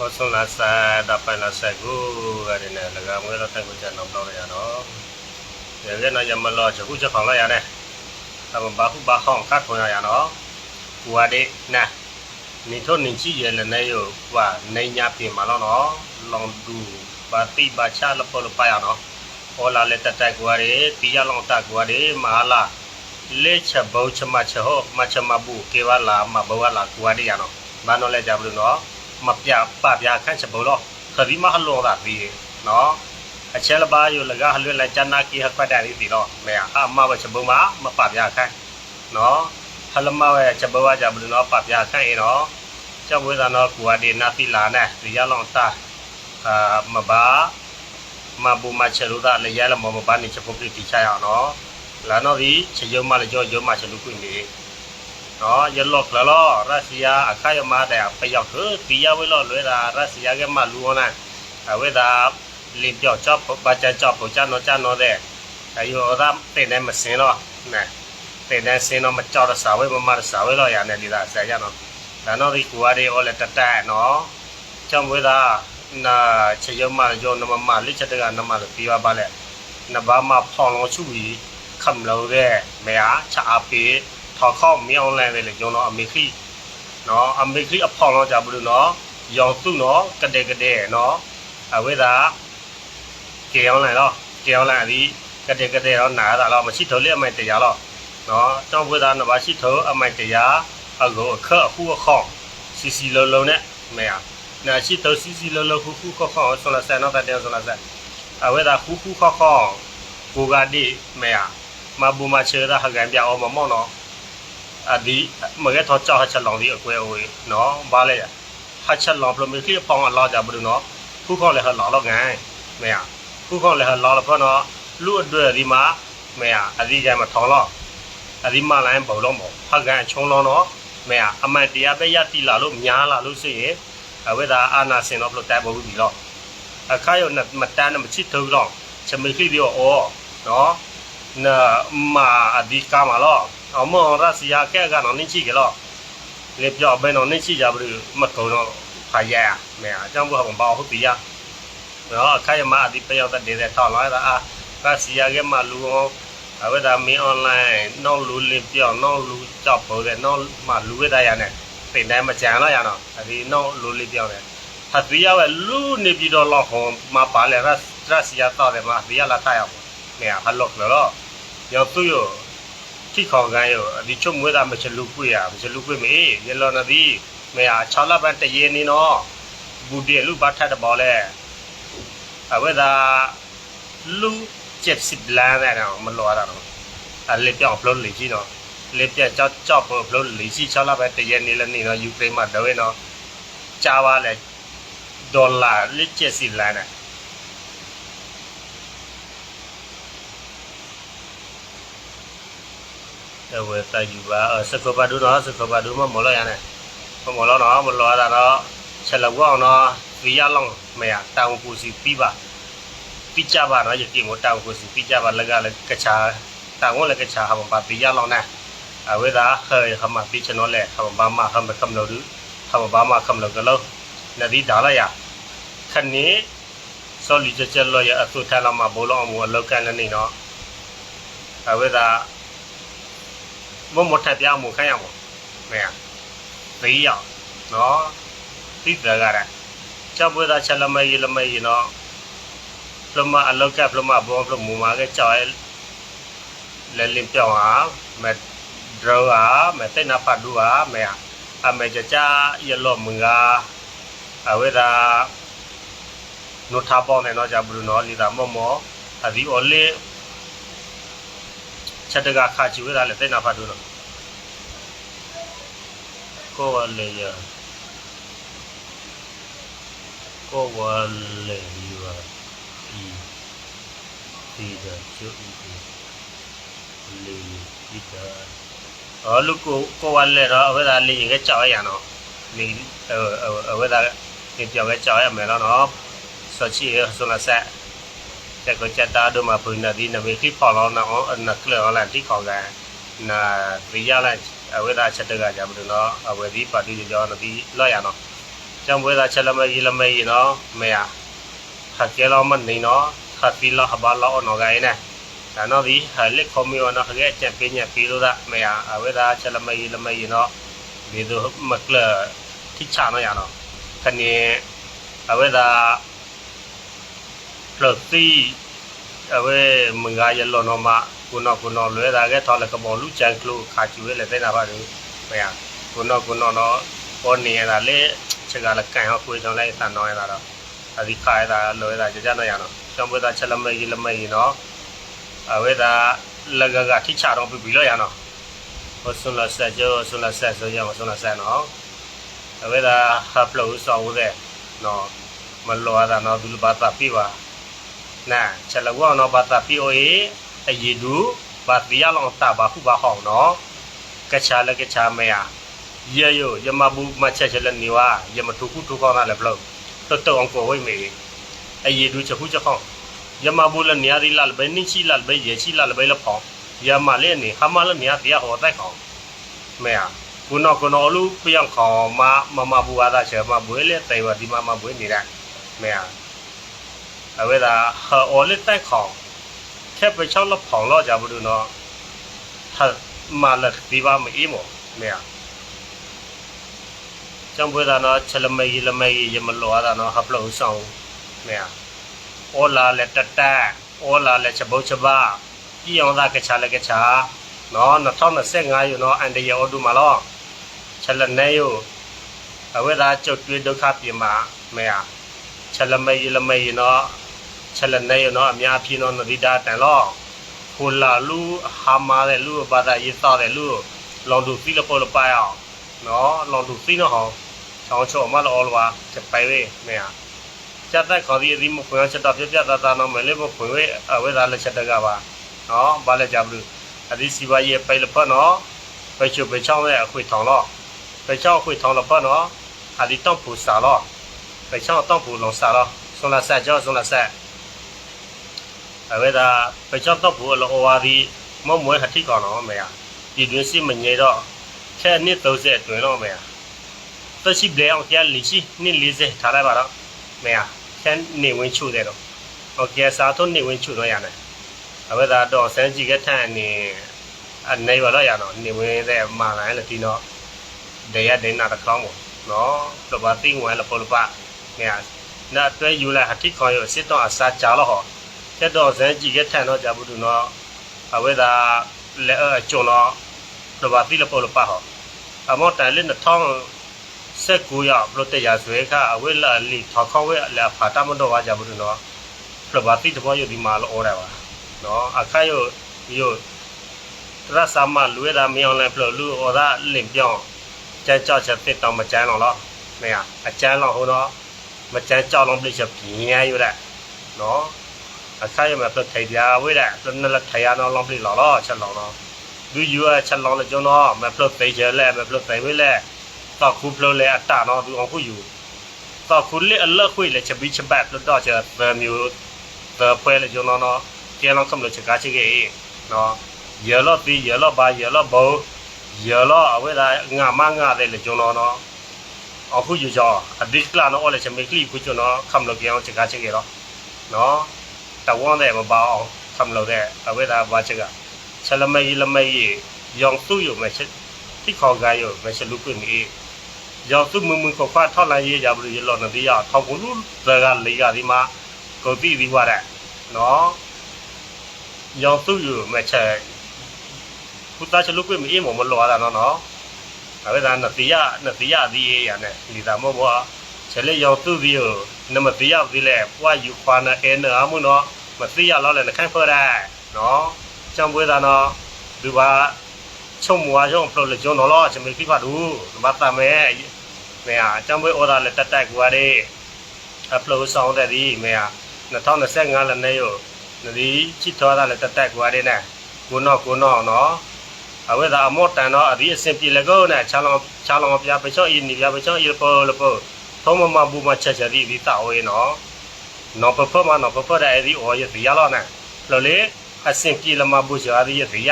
ကိုဆုံးလာစာဒပိုင်လာဆက်ကိုရတယ်နဲ့လကမွေးတော့တိုက်ကိုကြတော့တော့ရနော်ဒီကနေ့ရမလို့ချက်ခုချက်ခေါင်လိုက်ရတယ်အမဘာခုဘာခေါင်ကတ်ခေါ်ရရနော်ဟွာဒီနာနေထုတ်နေကြည့်ရလည်းနေရောဟွာနေညာပြင်မှာတော့နော်လောင်တူဘာတိဘာချလပေါ်လပါရနော်ဟောလာလက်တက်တက်ကွာရီတီရလောင်တက်ကွာရီမဟာလာလေချက်ဘောချမချဟောမချမဘူးကေဝလာမဘဝလာကွာရီရနော်ဘာနော်လဲကြဘူးနော် မပြပပြခန့်ချဘောလောခရီမဟလောတာဒီနော်အချက်လပါယလကဟလွလချနာကီဟခွတ်တယ်ဒီတော့မဲအမဘချဘောမမပပြခန့်နော်ဟလမဝဲချဘောဝကြဘူးနော်ပပြခန့်ရင်တော့ကျောက်ဝေးသာနော်ကူဝဒီနာတိလာနဲ့ဒီရလောင်တာအာမဘာမဘူမချလူတာလေရလမမဘာနေချပုတ်တိချရအောင်နော်လာနော်ဒီချယုံမလေကြောယုံမချလူကွင်းနေ နော်ရလော့ကလောရုရှားအခါရမတဲ့ပရောက်သူဒီရဝဲလောလွဲတာရုရှားကမှလူဝနာအဝဲတာလင်းပြော့ချော့ဘာချချော့ပချနော်ချနော်တဲ့အယောရမ်တဲ့နေမစင်းတော့နဲ့တဲ့နေစင်းတော့မကြောက်ရစာဝဲမမရစာဝဲလောရနေဒီလားဆရာနော်ဒါနော်ဒီကူရီအော်လက်တတနော်ချောင်းဝဲတာနာချေယမရောနမမလိချက်တကနမလို့ပြောပါလေနဘာမဖောင်းလို့ချူပြီးခမ်လို့တဲ့မယားချအပီ ထောက်ခေါက်မြောင်းလန့်ပဲလေကျွန်တော်အမေခိနော်အမေခိအဖောင်းတော့ကြဘူးလို့နော်ရောင်သူ့နော်ကတဲ့ကတဲ့နော်အဝိဒါကေအောင်လန့်တော့ကေအောင်လန့်ဒီကတဲ့ကတဲ့တော့နာတာတော့မရှိတော့လေအမိုက်တရားတော့နော်တောင်းဝိဒါနဘာရှိတော့အမိုက်တရားအကောအခအခုအခေါင်စီစီလုံးလုံးနဲ့မဲအားနာရှိတော့စီစီလုံးလုံးခုခုခေါခေါဆိုလာဆန်တော့တဲ့ဆိုလာဆန်အဝိဒါခုခုခေါခေါကိုကတိမဲအားမဘူမချေရာဟကန်ပြအောင်မမော့နော် အဒီမကထောချာချက်လောင်ဒီအကွဲအဝေးနော်ဘာလဲဟာချက်လောင်ပလိုမီခီဖောင်းအလာကြဘူးနော်ခုခေါလဲဟလာတော့ငိုင်းမဲရခုခေါလဲဟလာတော့ဖနော်လူအတွက်ဒီမှာမဲရအဒီကြမှာထောင်းတော့အဒီမလိုင်းဘောလုံးပေါ့ဟကန်ချုံလုံးတော့မဲရအမန်တရားပဲရတိလာလို့များလာလို့ဆိုရင်အဝိဒါအာနာစင်တော့ဘလို့တိုက်ဘူးပြီတော့အခါရမတန်းမချစ်ထုတ်တော့ချမခီဒီအောနော်နာမာအဒီကာမလော အမောရစီယာကဲကတော့နင်းချိကြလောလေပြောဘယ်တော့နင်းချိကြဘူးမကုံတော့ဖာရရမဲအကြောင်းဘောဘောဟုတ်ပြီရနော်အခိုင်အမာဒီပယောတဲ့တဲ့ထောက်လာတာအာရစီယာကမှလူအောင်အဝဒမင်းအွန်လိုင်းနော်လူလင်းပြောနော်လူကြောက်ပေါ်တဲ့နော်မလူဝဲတာရနဲ့ပိန်တိုင်းမကြံတော့ရတော့ဒီနော်လူလေးပြောတယ်ဟာဒီရဝဲလူနေပြီးတော့လောက်ဟောမပါလေရရစီယာတော့တယ်မှာဒီရလာထားရအောင်မဲဟာလော့လောရောက်သူရော ที่ของกันอยู่ดิชุมเวลามันจะลุกปุ้ยอ่ะมันจะลุกปุ้ยมั้ยเยลนะดิแม่อ่ะชาวละบันตะเยนี่เนาะบูเดียลูกบัดทัดบ่แลเอาเวลาลูก70ล้านได้เนาะมันรอတာเนาะอ่ะเล็บပြောင်းဖလို့လေကြီးเนาะเล็บပြောင်းကြောက်ကြောက်ဖလို့လေကြီးชาวละบันตะเยนี่แล้วนี่เนาะยูเครนมาတော့เนาะจ้าว่าแหละดอลลาร์เล็บ70ล้านน่ะ အဲဝဲတိုက်ယူပါစကဘာဒူနော်စကဘာဒူမမလို့ရနဲ့မလို့နော်မလို့ရတာတော့ချက်လောက်အောင်နော်ဒီရလောင်းမရတောင်ကူစီပြီးပါပြီးကြပါနော်ယတိမတောင်ကူစီပြီးကြပါလကလည်းကချာတောင်ဝလည်းကချာဟာပါပြီးရလောင်းနဲ့အဝဲသာဟဲခမပြီးချနော်လေခမဘာမခမကမလို့ဒူခမဘာမခမလို့ကလို့နဒီဒါလာရခဏီစောလီချက်ချက်လို့ရအသုထလာမှာဘလောင်းမအလောက်ကန်လည်းနေနော်အဝဲသာ မမထပြမှုခိုင်းရမို့မဲသိရနော်သိတယ်ကြတယ်ချက်ပွေးသားချက်လမဲရလမဲရနော်ပလမအလောက်ကပလမဘောပလမူမာကကြောက်လဲလင်းပြောင်းဟာမဲဒရောဟာမဲတဲ့နာဖတ်ဒူဟာမဲအမေကြကြရလောမငါအဝေဒါနုထာပေါနေနော်ကြဘူးနော်လီဒါမမောအဒီအိုလေ ချက်တကခါချီဝဲတာလေတဲ့နာဖတ်ဒူနော်ကိုဝလေရကိုဝလေရဒီဒီဒါချူဒီလေဒီဒါအော်လူကိုကိုဝလေတော့အဝဲသားလေးကကြောက်ရရနော်နေအဝဲသားဒီပြောင်းကကြောက်ရမယ်နော်ဆောချီရဆိုလာဆက် ချက်ကိုချက်တာတို့မှာပုံနာဒီနမေတိဖော်လောနာအောင်နကလအလန်တိခေါ်ကန်နာဒီရလန်အဝေဒချက်တကကြမလို့နော်အဝေဒီပါတီကြောနဒီလော့ရနော်ကြောင့်ဝေဒချက်လမရေလမေနော်မေယာခက်ကျော်မနေနော်ခပီလာဟဘာလောနော်ဂိုင်းနဲဒါနော်ဒီလက်ခေါ်မီဝနော်ခက်ချက်ပင်းညပီလို့ဒါမေယာအဝေဒချက်လမရေလမေနော်ဒီတို့မကလတိချာနော်ရနော်ခနေအဝေဒ ပလတီအဝဲမငါရလောနော်မကုနော်ကုနော်လွဲတာကဲထော်လကဘောလူချန်ကလူခါချူလေတဲ့နာပါလို့မေယာကုနော်ကုနော်နော်ပေါ်နေရတာလေချက်ကလည်းကန်ဟောကိုယ်ကြောင့်လည်းတန်တော့ရတာတော့အဒီခါရတာလောရတာကြကြတော့ရတော့ကျောင်းပွေးသားချက်လက်မကြီးလက်မကြီးနော်အဝဲတာလကကထိချတော့ပြီလို့ရနော်ဟိုဆွန်လာဆက်ကျော်ဆွန်လာဆက်ဆိုရအောင်ဆွန်လာဆက်နော်အဝဲတာဟပ်လို့ဆောဦးတဲ့နော်မလောရတာနော်ဒီလိုဘာတာပြီပါ နာချက်လကောနော်ဘာတာပြီအိုအေအยีဒူဘာတိရလောင်တာဘာခုဘာဟောင်းနော်ကချာလကချာမေယာ ye yo ye ma bu ma che che le ni wa ye ma tu ku tu ko na le blo to to ang ko wei me ai ye du che hu che khong ye ma bu le ni ya ri la le be ni chi la le be ye chi la le be le phong ye ma le ni ha ma le ni ya ti ya ho tai khong me ya ku no ku no lu pi yang khong ma ma ma bu wa da che ma bu le tai wa di ma ma bu ni da me ya a we da ha o le tai khong แค่ไปเช่าแล้วผ่องล่อจากบุรุษเนาะถ้ามาละดีว่าไม่อีหมดเนี่ย ကျောင်းပွေးတာနော်ချက်လမေကြီးလမေကြီးရမလောတာနော်ဟပ်လို့ဆောင်နေရဩလာလက်တတဩလာလက်ချပုတ်ချပါကြည်အောင်သာကချာလက်ကချာနော်2025ယူနော်အန်တရအော်ဒူမလောချက်လနေယူအဝေသာကျုပ်တွေ့ဒုက္ခပြေမှာမေရချက်လမေကြီးလမေကြီးနော် ချက်လနေယူနော်အများပြင်းနော်နဒီတာတန်လောခိုလာလူဟာမာတဲ့လူဘာသာရေးသောတဲ့လူလောင်သူဖီလပေါ်လပါအောင်နော်လောင်သူဖီနော်ဟောချောင်းချောမလောလောချက်ပိုင်ဝေမေယာချက်သက်ခေါ်ဒီဒီမခွင့်ချက်တော့ပြပြတာတာနော်မလေးမခွင့်ဝေအဝေသာလက်ချက်တကပါနော်ဘာလဲကြဘူးအဒီစီပါရဲ့ပိုင်လဖနော်ပဲချူပဲချောင်းရဲ့အခွေထောင်တော့ပဲချောင်းအခွေထောင်လဖနော်အဒီတော့ပူစာတော့ပဲချောင်းတော့ပူလုံးစာတော့ဆွန်လာဆက်ကြောဆွန်လာဆက် အဝေသာပဲချောင်းတော့ပူလောဝါဒီမမွေးခတိကောနော်မေယာဒီတွင်စီမငြိတော့แค่နှစ်30အတွင်းတော့မေယာ သက်ရှိပလဲအောင်ကျန်လီရှိနှစ်40ထားလိုက်ပါတော့မရကျန်နေဝင်ချို့တယ်တော့โอเคစားထုံးနေဝင်ချို့တော့ရတယ်အဝဲသာတော့စမ်းကြည့်ကထန်နေအနေပါတော့ရတော့နေဝင်တဲ့မာလိုင်းလည်းဒီတော့ဒေရဒေနာတကောင်းပေါ့နော်တော့ဘာသိငွေလည်းပေါ်လို့ပါမရနာတွဲယူလိုက်ဟတိခေါ်ရစစ်တော့အစားကြတော့ဟော ကျတော့စမ်းကြည့်ကထန်တော့ကြဘူးသူနော်အဝဲသာလက်အကျွန်းတော့တော့ဘာသိလည်းပေါ်လို့ပါဟောအမောတန်လေး2000ဆက်ကူရပလိုတရာဆွဲခအဝဲလာလီထောက်ခေါဝဲလာဖာတမတော့ဝါကြဘူးနော်ပလဘာတိတဘောယဒီမာလောအော်ရပါနော်အခါယယရဆာမလွေးတာမြောင်းလဲပလလူအော်ဒါလင်ပြောင်းကျန်းကြောက်ချက်တစ်တောင်မကျန်းတော့လို့နေရအကျန်းတော့ဟိုတော့မကျန်းကြောက်လုံးပြချက်ပြင်းရရတဲ့နော် saya mah tu thầy dia với lại tu nó là thầy nó long đi lọ lọ chân lọ nó ví dụ là chân lọ là cho nó mà plus thầy giờ lại mà plus thầy với lại tao khu plus lại ta nó ví ông khu dù tao khu lại lơ khu lại chấm bị chấm bạc lúc đó chờ về nhiều về quê là cho nó nó kia nó không được chả cá chứ gì nó giờ nó đi giờ nó ba giờ nó bố giờ nó với lại ngà mang ngà đây là cho nó nó ông khu dù cho à biết là nó là chấm bị clip của cho nó không được kia nó chả cá chứ gì đó nó กี่ยลองกำลังจะการชิเกเนาะเยอะแล้วตีเยอะแล้วบาเยอะแล้วโบเยอะแล้วเอาไว้ได้งามากงาได้เลยจนเนาะเอาผู้อยู่จออดีตกลาเนาะอะไรจะไม่คลีผู้จนเนาะคำเราเกี่ยลองจะการชิเกเนาะเนาะแต่ว่าได้มาเบาคำเราได้เอาไว้ได้บาชิกะฉลไม่ละไม่ยองตู้อยู่ไม่ใช่ที่คอกายอยู่ไม่ใช่ลูกปืนนี้ ရောက်သူမမကိုခွာထောက်လိုက်ရကြဘူးရလောနဒီရထောက်ကူလူသကလေးကဒီမှာကိုတိဒီဝါတဲ့နော်ရောက်သူယူမချက်ခုသားချလုကွေမအေးမမလောတာနော်နော်ဒါပဲဒါနတိယနတိယဒီရ နဲ့ဒီသာမောဘောချက်လေရောက်သူဒီယနမတိယဒီလေပွားယူခွာနာအဲနာမှုနော်မသိရလောက်လည်းခန့်ဖော်တဲ့နော်ចောင်းပွဲတာနော်ဒီပါချုံမွားချုံဖလို့လေကျွန်တော်တော့ချမေခိဖတ်ဘူးမတ်တမဲမေဟာចောင်းပွဲဩဒါလည်းတက်တက်ကွာတဲ့ upload ဆောင်တဲ့ဒီမေဟာ2025လည်းနေရောနဒီချစ်တော်တာလည်းတက်တက်ကွာတဲ့နဲ့ကိုနော်ကိုနော်နော်အဝဲသာအမော့တန်တော့အဒီအစင်ပြေလကောနဲ့ချာလောင်ချာလောင်ပြပချောအင်းနီပြပချောအီပေါ်လပေါ် ထုံးမမဘူမချက်ချက်ဒီဒီတာဝဲနော်နော်ပပမနော်ပပတဲ့ဒီအော်ရဒီရလောနဲ့လောလေအစင်ပြေလမဘူချာဒီရဒီရ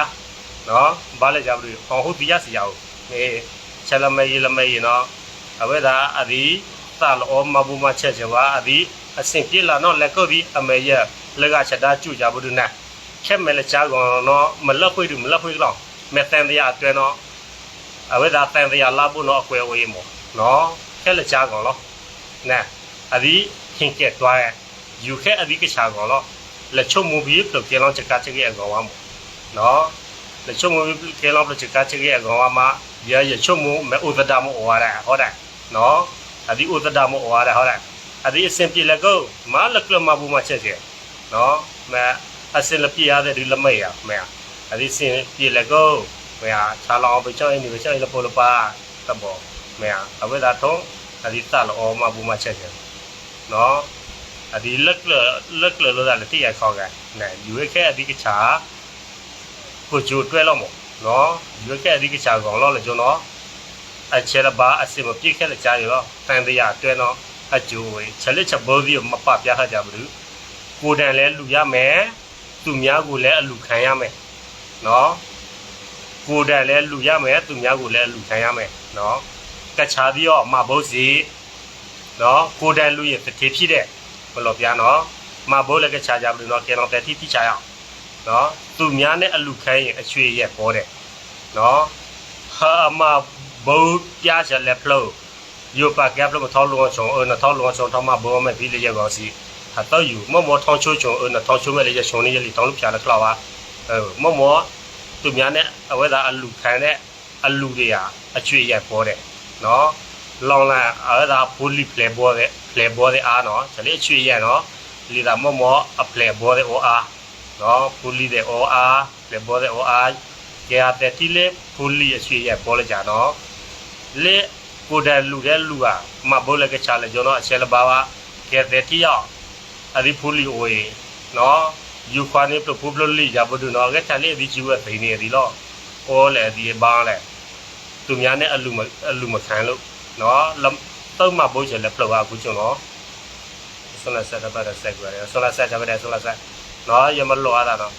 နော်ဘာလဲကြဘူးဟောဟုတ်ဒီရစီရအောင်အေးချက်လမေးလမေးနော်အဝဲသာအဒီဖသာလောမဘူမချက်ချဝါအဒီအစင်ပြေလာနော်လက်ကုတ်ဒီအမေရလကချက်တာကျူကြဘူးဒုနာခက်မဲလက်ချာကောနော်မလက်ဖွေးတူမလက်ဖွေးလောက်မဲတန်တရားအတွဲနော်အဝိဒါတန်တရားလာဘူးနော်အကွယ်ဝေးမောနော် ခက်လက်ချာကောနော်နဲအဒီခင်ကဲတွားယူခဲအဒီကချာကောနော်လက်ချုံမူပြီးပလကေလောချက်ကချက်ရဲ့ကောဝါမောနော်လက်ချုံမူပြီးကေလောပလချက်ကချက်ရဲ့ကောဝါမှာရရချုံမူမဲဥဒဒါမောဝါရဟောတယ်နော်အဒီဥဒဒါမောဝါရဟောတယ်အဒီအစင်ပြေလက်ကိုမလက်ကလမဘူးမချက်ချက်နော်မဲအစင်လပြေရတဲ့ဒီလမေရမဲအဒီစင်ပြေလက်ကိုမဲချာလောင်းပချောင်းနေပချောင်းလပေါ်လပါတဘော မဲအဝိဒါထုံးအဒီတလောမဘူးမချက်ချက်နော်အဒီလက်ကလလက်ကလလို့ဒါလက်တိရခေါ်ကနဲယူခဲအဒီကချာကိုဂျိုတွဲလို့မို့နော်ယူခဲအဒီကချာကောင်လို့လေကျွန်တော်အချေရပါအစင်မပြည့်ခဲလက်ချာရောတန်တရားတွဲတော့အကျိုးဝေချက်လက်ချက်ဘောဒီမပပြခကြဘူးကိုတန်လဲလူရမယ်သူများကိုလည်းအလူခံရမယ်နော်ကိုတန်လဲလူရမယ်သူများကိုလည်းအလူခံရမယ် နော်ကချာပြီးတော့မဘုတ်စီနော်ကိုတန်လူရင်တတိဖြစ်တဲ့ဘလို့ပြနော်မဘုတ်လည်းကချာကြဘူးနော်ကဲတော့တတိတိချာရအောင်နော်သူများနဲ့အလူခံရင်အချွေရက်ပေါ်တယ်နော်ဟာမဘုတ်ပြချက်လက်ဖလို့ yo pa gap lo thao lo chong ơ na thao lo chong thao ma bo me bi le ye go si ha to yu mo mo thong chu chong ơ na thao chu me le ye chong ni ye li thong lu phya la kla wa ơ mo mo သူများနဲ့အဝဲသာအလူခံတဲ့အလူတွေဟာအချွေရိုက်ပေါ်တယ် နော်လောင်လာအဝဲသာပူလီဖလေဘောတဲ့ဖလေဘောတဲ့အားနော်ဒါလေးအချွေရိုက်နော်လီတာမောမောအဖလေဘောတဲ့ OR နော်ပူလီတဲ့ OR ဖလေဘောတဲ့ OR ကြရတဲ့တီလေပူလီအချွေရိုက်ပေါ်လိုက်ကြနော်လေကိုတယ်လူတဲ့လူကမဘိုးလက်ကချာလေကျွန်တော်အချက်လပါပါကဲတဲ့တီရောက်အဒီဖူလီဝေးနော်ယူခွာနေပပပလလီရဘဒုနော်ကချာလေဒီချီဝဲသိနေဒီလောအောလေဒီဘာလေ သူများနဲ့အလူမအလူမခံလို့နော်လတုံးမဘိုးချေလက်ပလောက်အခုကျွန်တော်ဆွလာဆက်တော့ဆက်ကြရတယ်ဆွလာဆက်ကြပါတယ်ဆွလာဆက်နော်ရမလောရတာနော်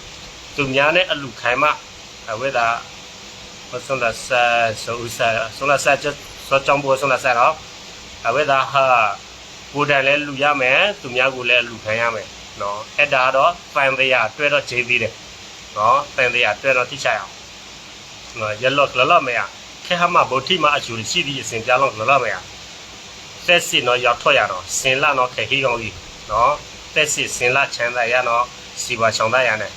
သူများနဲ့အလူခံမအဝဲတာဆွလာဆက်ဆိုဥစားဆွလာဆက်ချက်စောကြောင့်ဘောဆွလာဆက်တော့အဝဲတာဟာကိုယ်တိုင်လည်းလူရမယ်သူများကိုလည်းလူခံရမယ်နော်အဲ့ဒါတော့တန်တရားအတွဲတော့ခြေသေးတယ်နော်တန်တရားအတွဲတော့တိချရအောင်နော်ရလော့လလော့မရ ခဲဟမဗုဒ္ဓိမအချူရှိသည့်အစဉ်ပြလော့လလော့မရသက်စစ်နော်ရောက်ထွက်ရတော့စင်လာနော်ခေခိကောင်းကြီးနော်သက်စစ်စင်လာချမ်းသာရနော်စီပါချောင်းသားရနဲ့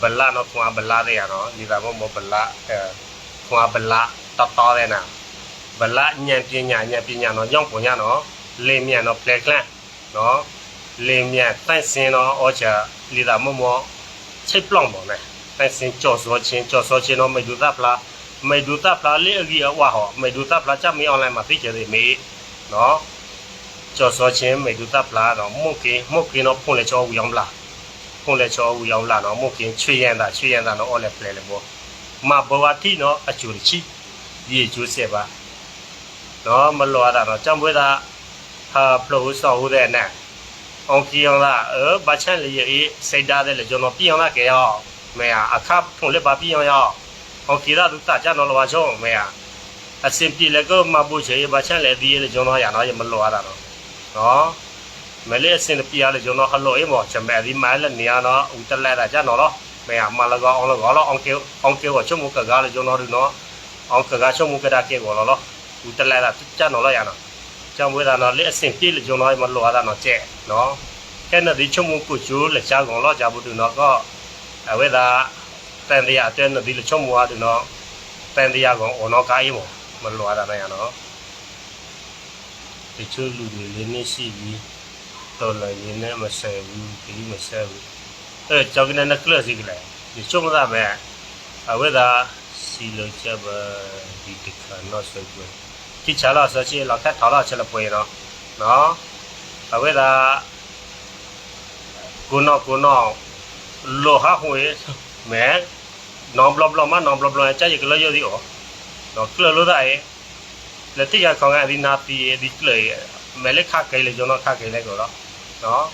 ဘလာနော်ခွာဘလာတဲ့ရနော်ဒီကမောဘလာအဲခွာဘလာတတော်တဲ့နာဘလာညံပညာညံပညာနော်ကြောင့်ပုံရနော်လင်းမြန်နော်ပလက်ကလန်နော်လင်းမြန်တန့်စင်နော်အောချာလီတာမမောချိတ်ပလောင်ပေါ်နဲ့တန့်စင်ကြော်စောချင်းကြော်စောချင်းနော်မေဒူတာဖလား မေဒူတာဖလာလေးအကြီးအဝါဟောမေဒူတာဖလာချမေအွန်လိုင်းမှာသိချေသေးမေနော်ကျော်စောချင်းမေဒူတာဖလာတော့မုတ်ကင်းမုတ်ကင်းတော့ဖုန်လေချောဝူယောင်လာဖုန်လေချောဝူယောင်လာတော့မုတ်ကင်းချွေရန်တာချွေရန်တာတော့အော်လေပလေလေဘောမဘဝတိနော်အချူချီဒီချူဆက်ပါနော်မလောတာတော့ကြံပွဲတာဟာဖလိုဆောက်ဟုတ်တဲ့နဲ့အောင်ကြည့်အောင်လားအဘချန်လေးရေးစိတ်ဓာတ်တယ်လေကျွန်တော်ပြည့်အောင်လားကြရအောင်မေအခါဖုန်လေပါပြည့်အောင်ရအောင် ကြည့်တာသူတကြတော့လောချုံမေယာအစင်ပြေလည်းကိုမဖို့ချေဘာချန်လေးဒီလေကျွန်တော်ရတော့ရမလောရတာတော့နော်မလေးအစင်ပြေရလေကျွန်တော်ဟလို့အေးမောချမဲဒီမိုင်းလည်းနေရတော့ဦးတလဲတာကြတော့မေယာမလကောအောင်လောကောလောအောင်ကေအောင်ကေဝချုံမကကားလေကျွန်တော်တို့နော်အောင်ကကားချုံမကတာကေကောလောလောဦးတလဲတာကြတော့ရတော့ကြောင့်ဝေးတာနော်လက်အစင်ပြေလေကျွန်တော်မလောရတာနော်ကျဲနော်ကဲနော်ဒီချုံမကိုကျိုးလက်ချကောင်လောကြဘူးတူနော်ก็အဝေးတာ တန်တရားအတွဲနော်ဒီလချုံမွားတူနော်တန်တရားကောင်အော်နော်ကားအေးမောမလောရတာနဲ့ရနော်ဒီချိုးလူတွေလေးနေရှိပြီးတော်လည်းရင်းနဲ့မဆဲဘူးဒီမဆဲဘူးအဲကြောက်ကနေနကလစီကလေးဒီချုံမသားပဲအဝေးတာစီလိုချက်ပါဒီတခါနော်ဆွဲပွဲတိချလာစချေလောက်ထထောက်လာချက်လပွဲတော့နော်အဝေးတာကိုနော်ကိုနော်လောဟာဟွေ မဲနော်ဘလဘလမနော်ဘလဘလချာရကလေးရဒီအောနော်ကလလို့တဲ့လက်တိရခေါင်းကအဒီနာတီဒီကလေးမဲလက်ခါကလေးကျွန်တော်ခါကလေးကိုတော့နော်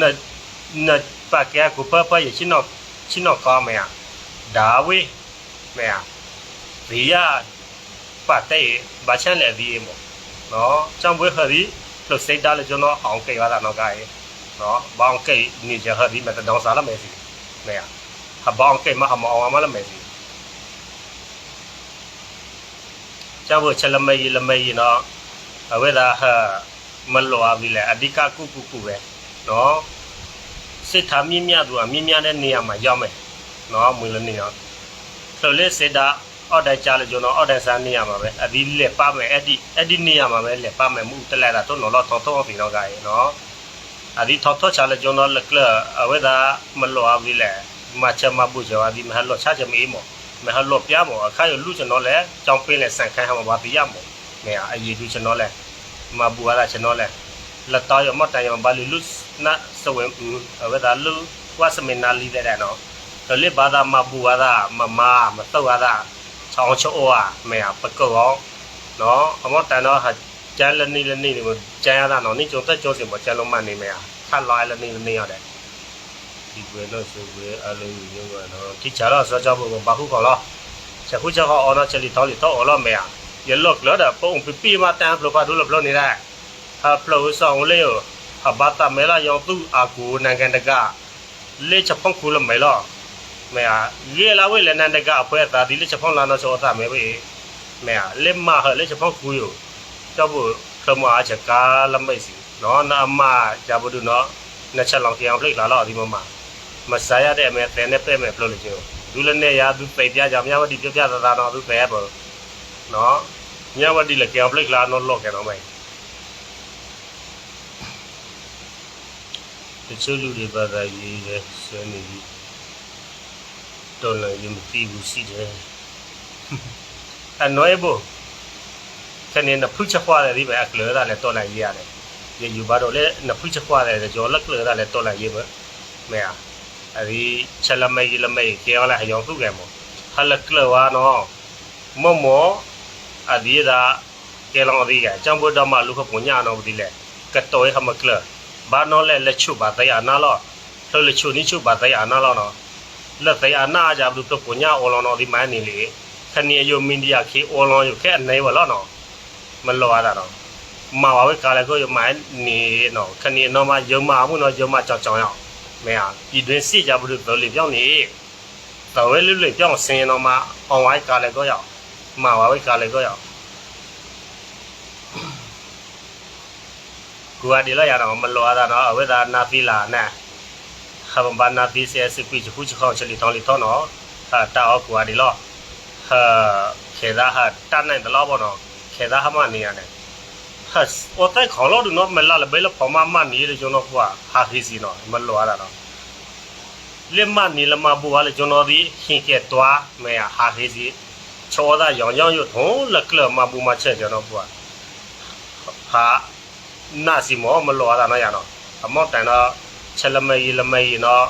နနပါကဲကိုပပရချင်းတော့ချင်းတော့ကောမရဒါဝေးမဲဒီရ pa te ba chan le vi mo နော်ကြောင့်ဘွေခရီလှစိတ်တာလေကျွန်တော်အောင်ကေရတာနော်ကဲနော်ဘောင်ကေနေကြခရီမတတောင်းစားလာမယ်စီနေရဟာဘောင်ကေမဟာ မောင်းမလာမယ်စီကြောင့်ဘွေချက်လမေးလမေးနော်အဝေဒါဟာမလောအပြီလေအဓိကကုကုကုပဲနော်စစ်ထားမြင့်မြတ်သူကမြင့်မြတ်တဲ့နေရာမှာရောက်မယ်နော်မွေလနေရောဆိုလေစစ်တာအော်တိုင်ချာလေကျွန်တော်အော်တိုင်ဆန်းနေရမှာပဲအဒီလက်ပါမယ်အဲ့ဒီအဲ့ဒီနေရမှာပဲလက်ပါမယ်မှုတလဲတာတော့နော်တော့ထောထောပြီတော့ကဲနော်အဒီထောထောချာလေကျွန်တော်လက်ကလအဝေဒါမလောအပြီလေမချမဘူးကျော်အဒီမဟလော ချချမေးမောမဟလောပြမောအခါရလူကျွန်တော်လဲကြောင်ပင်းလဲဆန်ခိုင်းဟမှာပါပြရမောနေအရေးလူကျွန်တော်လဲမဘူရကျွန်တော်လဲလက်တော်ရမတရမဘာလူလူနာစဝဲအဝေဒါလူဝါစမနာလီတဲ့နော်တလိဘာသာမဘူဝါဒမမမတော့ဝါဒချောင်းချိုးဝါမေပကောနော်အမတန်တော့ဟာကျန်လနေလနေနေမကျန်ရတာနော်နိကျုံတက်ကျော်စင်မကျန်လုံးမနေမေခတ်လာလနေလနေရတယ် ဒီကွယ်လို့ဆိုကွယ်အလုံးညုံကနော်ကြည့်ချတော့ဆော့ချဖို့ဘာခုခေါ်လားချက်ခုချက်ခေါ်အော်တော့ချက်လီတော်လီတော်အော်လို့မရရလော့လော့တာပုံပြပြမတန်းဘလော့ဖာဒူလော့ဘလော့နေတာဟာဖလော့ဆောင်လေဟာဘာတာမဲလာရောင်သူအာကိုနိုင်ငံတကလေချက်ဖုန်ခုလမဲလောမဲဟာရေလာဝဲလနန်တကအဖွဲသာဒီလေချက်ဖုန်လာနော်ဆိုအသမဲဝဲမဲဟာလေမဟာလေချက်ဖုန်ခုယောတော့ဘခမအားချက်ကလမိတ်စီနော်နာမဂျာဘဒူနော်နှစ်ချက်လောက်ပြန်ဖလိတ်လာတော့ဒီမှာ masaya de me tene pe me plo le jo du le ne ya du pe dia ja mya wa di pyo pya da da no du pe ya bo no mya wa di le ke oblek la no lo ke no mai တချို့လူတွေဘာသာရေးတယ်ဆွေးနွေးပြီးတော်လည်းရင်မသိဘူးရှိတယ်အနွယ်ဘူးခနေနဖူးချခွာတယ်ဒီပဲအကလောဒါလည်းတော်လည်းရေးရတယ်ရေယူပါတော့လည်းနဖူးချခွာတယ်ကြောလက်လောဒါလည်းတော်လည်းရေးပဲမဲအား ဒီချက်လမဲကြီးလမဲကြီးကြောလည်းအယောင်သူ့ကဲမို့ဟလကလဝါနော်မမောအဒီဒါကဲလောင်ဒီကအကြောင်းဘုဒ္ဓမလူခပညာနော်ဒီလေကတော်ရခမကလဘာနော်လဲလက်ချုပ်ပါတရားနာလောလှလက်ချုပ်နိချုပ်ပါတရားနာလောနော်လက်သေးအနာကြဘူးတော့ပညာအော်လော်နော်ဒီမိုင်းနေလေခဏရယမင်းဒီယာခေအော်လော်ရခဲအနေဝလောနော်မလောရတာတော့မှာဝါဝဲကာလည်းကိုယမိုင်းနေနော်ခဏနော်မယုံမမှုနော်ယုံမကြောက်ကြောင်ရ မဲဟာဒီတွင်စစ်ကြဘူးတော့လေပြောင်းနေတော်ဝဲလွတ်လွတ်ပြောင်းစင်နော်မအွန်လိုင်းကာလည်းကိုရောက်မှာဝါဝဲကာလည်းကိုရောက် ကိုကဒီလောက်ရတော့မလောရတာနော်အဝဲသာနာဖီလာနဲ့ ha ba na ti se se pi chu chu khao chali tong li to no ha ta o ku adi lo ha khe da ha ta nai da lo bo no khe da ha ma ni ya ne ha o tai khao lo du no me la le be lo pho ma ma ni le jo no ku ha hi si no ma lo ara no le ma ni le ma bu wa le jo no di hin ke twa me ya ha hi si ချောတာရောင်ရောင်ရထုံးလက်ကလမဘူမချက်ကျွန်တော်ပွားဟာနာစီမောမလောတာနော်ရနော်အမော့တန်တော့ချက်လမေးလမေးနော်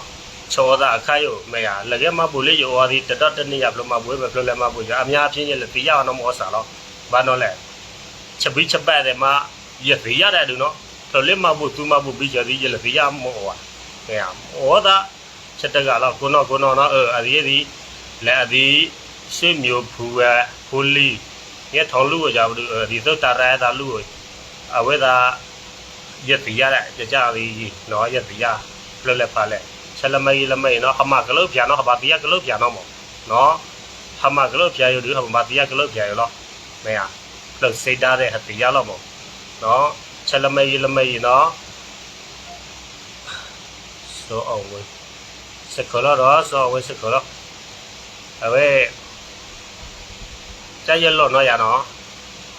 ချောတာအခါယုမေယာလကဲမဘူလေယောဒီတတတနေရဘလမဘူပဲဖလမဘူကြအများဖြင်းရလေတိရအောင်မောစားတော့ဘာနော်လဲ ချက်ပြီးချက်ပတ်တယ်မရသေးရတယ်လူနော်တော်လေမဘူသူမဘူပြီးကြသည်ရလေတိရမောဝါမေယာဩတာချက်တကတော့ကိုနော်ကိုနော်နော်အဲအဒီဒီလဲအဒီရှေမျိုးဖူဝဲဖူလီညထောင်းလူကိုကြဘူးဒီသုတ်တာရတာလူကိုအဝဲတာရက်တီရတဲ့ကြကြလေးနော်ရက်တီရလွတ်လက်ပါလက်ချက်လမေးလမေးနော်ဟမကလုတ်ပြနော်ဟဘာတီရကလုတ်ပြနော်မောနော်ဟမကလုတ်ပြရဒီဟဘာတီရကလုတ်ပြရလောမေယာ လုတ်စိတ်သားတဲ့ဟတီရလောမောနော်ချက်လမေးလမေးနော်ဆိုအောင်ဝဲစကလောတော့ဆိုဝဲစကလောအဝဲကြရလောနော်ရနော်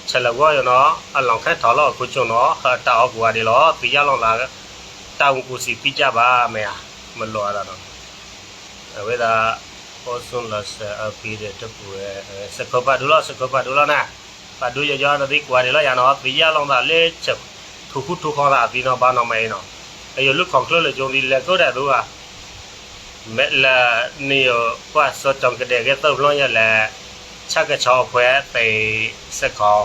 ချက်လောက်ရောနော်အလောင်ခက်ထော်လို့ခုချုံနော်ဟာတာအောကူရီလောပြရလောင်လာတောင်ကူစီပြကြပါမယ်မလောရတော့အဝေဒါပေါ်စွန်လဆအပီတဲ့တပူရဲ့စကပတ်ဒူလောစကပတ်ဒူလောနာ ပါဒူရရနဒီကွာရီလောရနော်ပြရလောင်တာလေချက်ထူခုထူခေါ်တာဒီနော်ဘာနော်မဲနော်အယလုခေါကလလေဂျုံဒီလက်ကိုတဲ့သူကမဲလာနီယောကွာစောတောင်ကတဲ့ကတော့လောရလဲချက်ကချောဖွဲတေစကော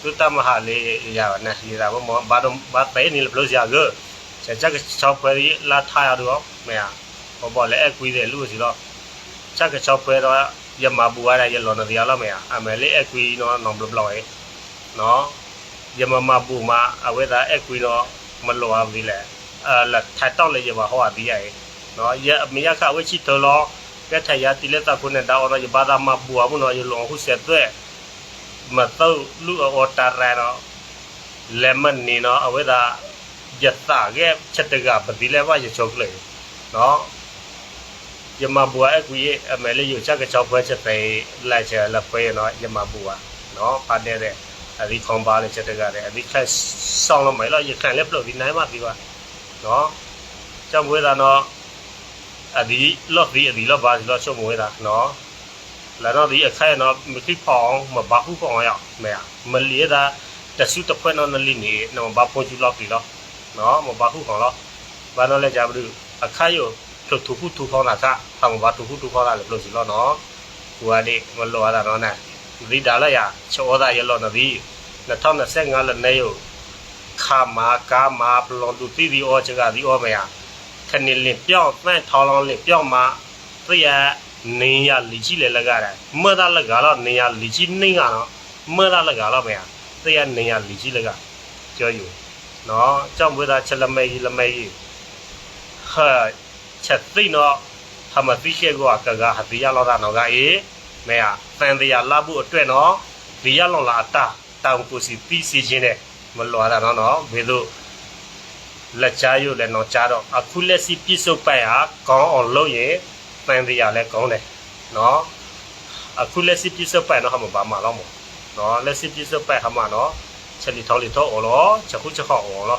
သူတမဟာလေးရပါနဲ့ဒီတာဘောဘာတော့ဘာပဲနေလို့လို့ရကချက်ချက်ကချောဖွဲလာထားရတော့မဲဘောဘောလည်းအကွေးတယ်လူစီတော့ချက်ကချောဖွဲတော့ ရမပူရရလောနတရားလောက်မယ်အမယ်လေးအကွီနော်နော်ဘလဘလောက်ရနော်ရမမပူမအဝဲသာအကွီနော်မလောအပြီလေအလထိုက်တော့လေရပါဟောအပြီးရနော်ရမရခဝချိတလောကထရတိလက်တာကိုနဲ့ဒါအော်ရပါသာမပူအောင်နော်ရလောဟုဆက်သွဲမတော့လူအော်တာရနော်လေမန်နီနော်အဝဲသာယတကချက်တကပတိလဲပါရချုပ်လေနော် Yamabua kuye amele yu chaka chokwe che te la che la kwe no Yamabua no pa de de ari khomba le che de ga de ari kha song lo mai lo yu kha le plo vi nai ma vi wa no chom we da no ari lo vi ari lo ba lo chom we da no la no di kha no mi khi phong ma ba khu phong ya me ya ma li da ta su ta kwe no na li ni no ba po ju lo vi lo no ma ba khu phong lo ba no le ja bu akai yo လို့သူခုသူခေါင်းလာသာသမဘာသူခုသူခေါင်းလာလေလို့စီလို့နော်ကိုကနေမလောရတာနော်နဲ့ဒီဒါလာရချောတာရလောနဒီ2025လနဲ့ယောခါမာကာမာပလွန်သူတီဒီအောချကဒီအောမယာခနေလင်ပြောင်းပန့်ထောင်းလောင်းလင်ပြောင်းမာသိရနေရလီကြီးလေလကရမဒါလကလောနေရလီကြီးနေကတော့မဒါလကလောမယာသိရနေရလီကြီးလကကြောယူနော်ကြောင့်ဝေသာချက်လမဲကြီးလမဲကြီးဟာ ချက်သိနော်ဟာမသိရှိကောကကဟာတိရလောတာနော်ကအေးမဲဟာတန်တရားလာဖို့အတွက်နော်ဒီရလောလာအတာတောင်ကိုစီပြီးစီခြင်းနဲ့မလွာတာနော်နော်ဘယ်လိုလက်ချာရုပ်လည်းတော့ကြားတော့အခုလက်စီပြစ္ဆုတ်ပိုက်ဟာကောင်းအောင်လုပ်ရင်တန်တရားလည်းကောင်းတယ်နော်အခုလက်စီပြစ္ဆုတ်ပိုက်တော့ဟာမပါမှာတော့မို့နော်လက်စစ်ပြစ်စပတ်ဟမနော်ချက်လီထောက်လီထောက်အော်လောချက်ခုချက်ခေါအော်လော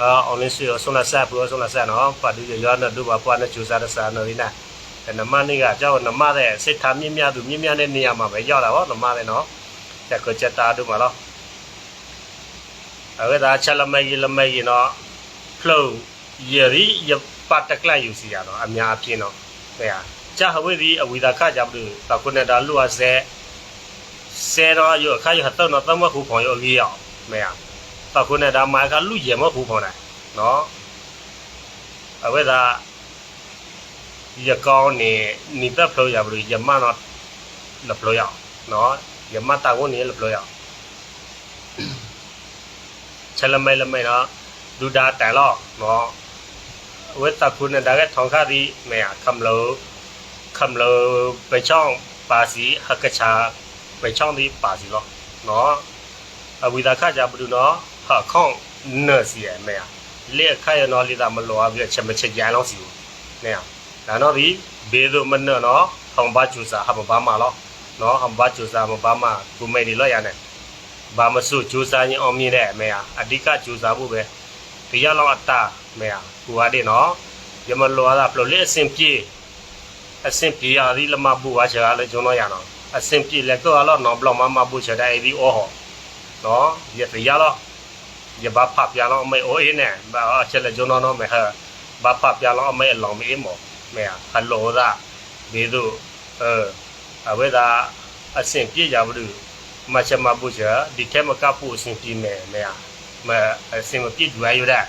အာအောင်လင်းစီဆွန်လာဆက်ဘူးဆွန်လာဆက်နော်ပါတူရရနဒူဘာပွားနဲ့ကျူစားတဲ့စာနော်ဒီနာနမနေကကြောက်နမတဲ့စိတ်ထားမြင့်မြတ်သူမြင့်မြတ်တဲ့နေရာမှာပဲရောက်တာဗောနမတဲ့နော်ချက်ကိုချက်တာတို့မှာလောအဲ့ဒါချက်လမဲကြီးလမဲကြီးနော်ဖလုံရရီရပတ်တကလာယူစီရတော့အများအပြင်းတော့ဟဲ့ဟာကြာဟဝေးဒီအဝိဒါခကြဘူးတခုနဲ့ဒါလူအစဲဆဲတော့ရခါရဟတော့တော့မခုဖော်ရလေးအောင်မဲရတခုနဲ့ဒါမိုင်ကလူရမခုဖော်တယ် hakuna dama ka luje ma ku kona no aweda ya kaw ni ni ta plo ya bro ya ma no la plo ya no ya ma ta ko ni la plo ya chala mai la mai no du da ta lo no awed ta ku ne da ga thong kha di me ya kham lo kham lo pe chong pa si ha ka cha pe chong di pa si lo no အဝိဒါခကြဘူးနော် ဟာခေါန့်နော်စီရမဲလေခါရနော်လီတာမလောပြီးချက်မချက်ကြလောင်းစီနဲဒါနော်ဒီဘေဒိုမနော်နော်ဟောင်ဘာကျူစာဟာဘာမာလောနော်ဟောင်ဘာကျူစာမဘာမာကူမဲဒီလောရနေဘာမစုကျူစာရင်အောင်မြင်တဲ့မဲအဓိကကျူစာဖို့ပဲဒီရလောအတာမဲကူဟာဒီနော်ယမလောတာပလို့လေအစင်ပြေအစင်ပြေရသည်လမဘူဝါချာလေကျွန်တော်ရနော်အဆင်ပြေလက်တော့ alors non blanc mama bu cha dai di oh no ye te ya lo ye ba pha pya lo mai oh in ne ba cha le jo no no me ha ba pha pya lo mai long mi mo me ha hello da be do eh a we da အဆင်ပြေကြဘူးမချမဘူးချာဒီထဲမကပ်ဖို့အဆင်ပြေမယ် me ha မအဆင်မပြေကြွားရတဲ့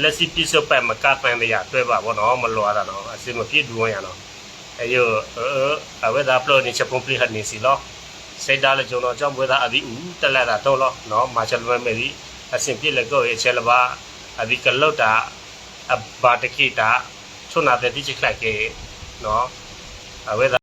လက်စီပြစ်စပယ်မကပ်ပန်ရတွေ့ပါဘောနော်မလွာတာနော်အဆင်မပြေကြွားရနော် ayo eh awe da upload ni chapon pli hat ni si lo စိတ်ဓာတ်လည်းကြုံတော့ကြောင့်ဘွေသားအဒီဦးတက်လက်တာတော့လို့နော်မာချယ်မဲမေဒီ အစင်ပြစ်လည်းကိုရဲ့ချဲလပါအဒီကလောက်တာအဘာတခိတာထုနာတဲ့တိချိခလိုက်ကေနော်အဝဲ